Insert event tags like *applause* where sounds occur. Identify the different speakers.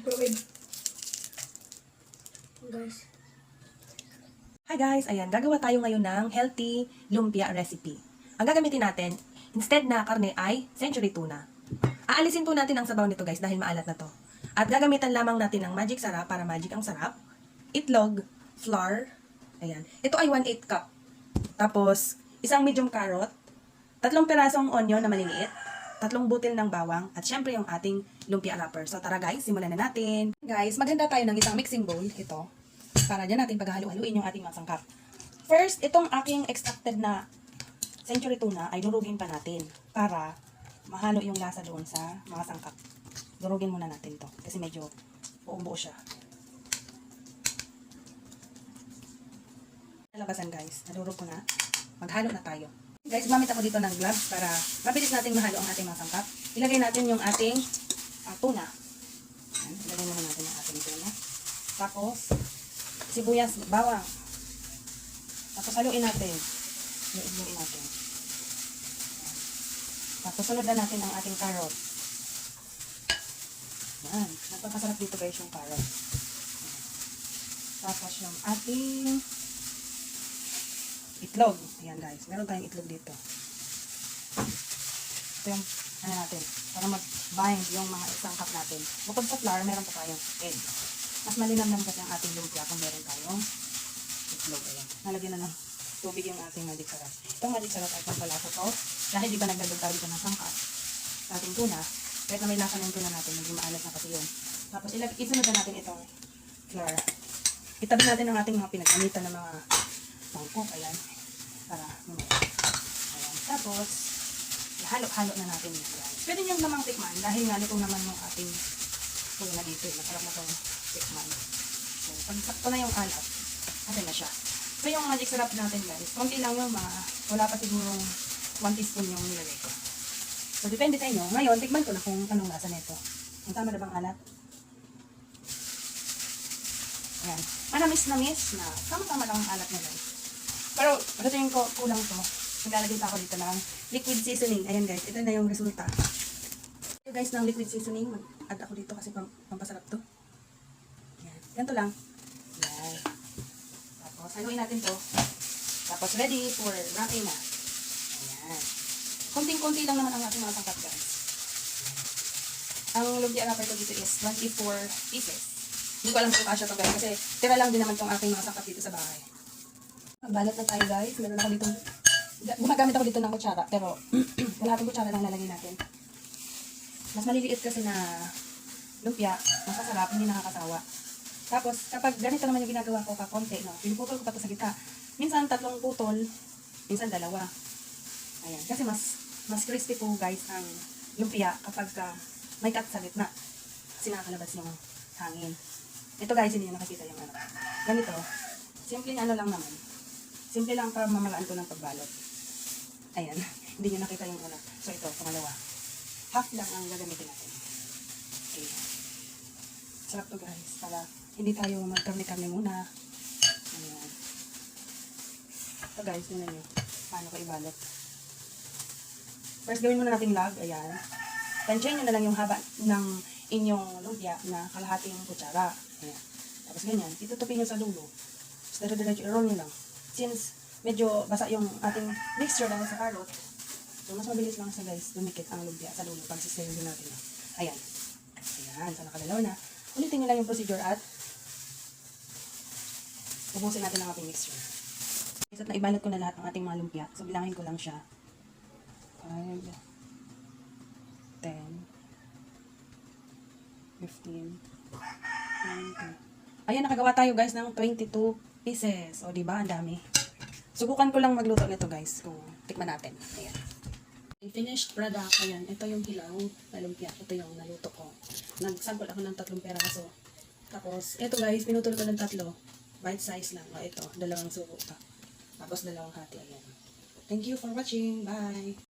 Speaker 1: microwave. Guys.
Speaker 2: Hi guys! Ayan, gagawa tayo ngayon ng healthy lumpia recipe. Ang gagamitin natin, instead na karne ay century tuna. Aalisin po natin ang sabaw nito guys dahil maalat na to. At gagamitan lamang natin ng magic sarap para magic ang sarap. Itlog, flour, ayan. Ito ay 1/8 cup. Tapos, isang medium carrot, tatlong pirasong onion na maliliit, tatlong butil ng bawang, at syempre yung ating lumpia wrapper. So tara guys, simulan na natin. Guys, maghanda tayo ng isang mixing bowl, ito, para dyan natin paghahalo-haluin yung ating mga sangkap. First, itong aking extracted na century tuna ay durugin pa natin para mahalo yung lasa doon sa mga sangkap. Durugin muna natin to kasi medyo buong buo siya. Nalabasan guys, nadurog ko na. Maghalo na tayo. Guys, gumamit ako dito ng gloves para mabilis nating mahalo ang ating mga sangkap. Ilagay natin yung ating ah, tuna. Ayan, ilagay muna natin yung ating tuna. Tapos, sibuyas, bawang. Tapos haluin natin. Haluin natin. Tapos sunod na natin ang ating carrot. Yan. Napakasarap dito guys yung carrot. Tapos yung ating itlog. Ayan guys. Meron tayong itlog dito. Ito yung ano natin. Para mag-bind yung mga isangkap natin. Bukod sa flour, meron pa tayong egg. Mas malinamnam kasi ang ating lumpia kung meron tayong itlog. Ayan. Nalagyan na ng tubig yung ating magic sarap. Itong magic sarap ay pampalasa to. Dahil di ba nagdagdag tayo dito ng sangkap sa ating tuna. Kahit na may lasa ng tuna natin, medyo maalat na kasi yun. Tapos ilag isunod na natin itong flour. Itabi natin ang ating mga pinagkamitan ng mga mangkok. Ayan. Para lumaya. Ayan. Tapos, halo-halo na natin yun guys. Pwede nyo namang tikman dahil nga luto naman yung ating tuna dito. eh. Masarap na itong tikman. So, pag na yung alat, okay na siya. So, yung magic sarap natin guys, konti lang yung mga, wala pa sigurong 1 teaspoon yung nilagay ko. So, depende sa inyo. Ngayon, tikman ko na kung anong lasa nito. Ang tama na bang alat? Ayan. Manamis na na tama-tama lang ang alat niya guys. Pero, sa tingin ko, kulang to. Naglalagay pa ako dito ng liquid seasoning. Ayan guys, ito na yung resulta. Ito guys, ng liquid seasoning. Mag-add ako dito kasi pam pampasarap to. Ayan. Ganito lang. Ayan. Tapos, haluin natin to. Tapos, ready for wrapping na. Ayan. Konting-konti lang naman ang ating mga sangkap guys. Ang lumpia wrapper ko dito is 24 pieces. Hindi ko alam kung kasya to guys kasi tira lang din naman tong aking mga sangkap dito sa bahay. Magbalat na tayo guys. Meron ako dito. Gumagamit ako dito ng kutsara pero *clears throat* kalahating kutsara lang lalagay natin. Mas maliliit kasi na lumpia, masasarap, hindi nakakatawa. Tapos, kapag ganito naman yung ginagawa ko, kakonti, no, pinuputol ko pa ito sa gitna. Minsan, tatlong putol, minsan dalawa. Ayan, kasi mas mas crispy po guys ang lumpia kapag ka may cut sa gitna. Kasi nakakalabas yung hangin. Ito guys, hindi nyo nakikita yung ano. Ganito, simple ano lang naman. Simple lang para mamalaan ko ng pagbalot. Ayan, *laughs* hindi nyo nakita yung una. So ito, pangalawa. Half lang ang gagamitin natin. Okay. Sarap to guys, para hindi tayo magkarne-karne muna. Ayan. Ito guys, yun nyo. Paano ko ibalot. First, gawin muna natin log. Ayan. Tansyahin nyo na lang yung haba ng inyong lumpia na kalahating kutsara. Ayan. Tapos ganyan, itutupin nyo sa dulo. Tapos dire-diretso, i-roll nyo lang. Since medyo basa yung ating mixture dahil sa carrot, so mas mabilis lang sa guys, dumikit ang lumpia sa dulo pag din natin. Ayan. Ayan, so nakadalaw na. Ulitin nyo lang yung procedure at ubusin natin ang ating mixture. At naibalot ko na lahat ng ating mga lumpia. So bilangin ko lang siya. 5, 10, 15, 20. Ayan, nakagawa tayo guys ng 22 pieces. O, di ba? Ang dami. Subukan ko lang magluto nito guys. Kung tikman natin. Ayan. Finished product. Ayan, ito yung hilaw na lumpia. Ito yung naluto ko. Nagsample ako ng tatlong peraso. Tapos, ito guys, pinutol ko ng tatlo. Bite size lang. O, ito, dalawang subo pa. Tapos, dalawang hati. Ayan. Thank you for watching. Bye!